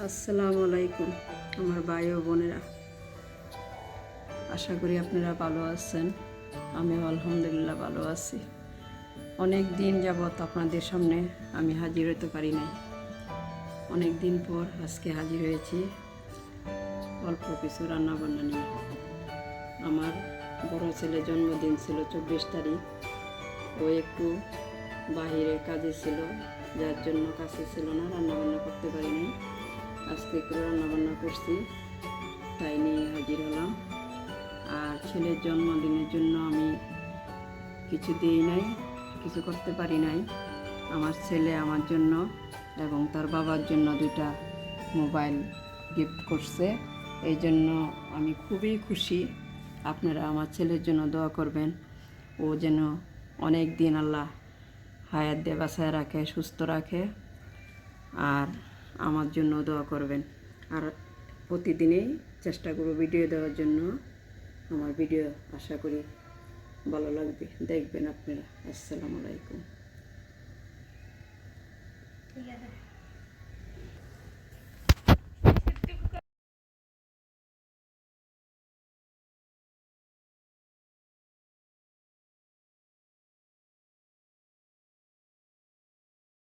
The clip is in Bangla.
আসসালামু আলাইকুম, আমার ভাই ও বোনেরা। আশা করি আপনারা ভালো আছেন, আমিও আলহামদুলিল্লাহ ভালো আছি। অনেক দিন যাবৎ আপনাদের সামনে আমি হাজির হতে পারি নাই। অনেক দিন পর আজকে হাজির হয়েছি, অল্প কিছু রান্না বান্না নিয়ে। আমার বড় ছেলের জন্মদিন ছিল চব্বিশ তারিখ। ও একটু বাহিরে কাজে ছিল, যার জন্য কাছে ছিল না, রান্নাবান্না করতে পারিনি। একটু রান্না বান্না করছি, তাই নিয়ে হাজির হলাম। আর ছেলের জন্মদিনের জন্য আমি কিছু দিই নাই, কিছু করতে পারি নাই। আমার ছেলে আমার জন্য এবং তার বাবার জন্য দুটা মোবাইল গিফট করছে। এই জন্য আমি খুবই খুশি। আপনারা আমার ছেলের জন্য দোয়া করবেন। ও যেন অনেক দিন আল্লাহ হায়াত দিয়ে রাখে, সুস্থ রাখে। আর আমার জন্য দোয়া করবেন। আর প্রতিদিনই চেষ্টা করব ভিডিও দেওয়ার জন্য। আমার ভিডিও আশা করি ভালো লাগবে। দেখবেন আপনারা। আসসালামু আলাইকুম। ঠিক আছে।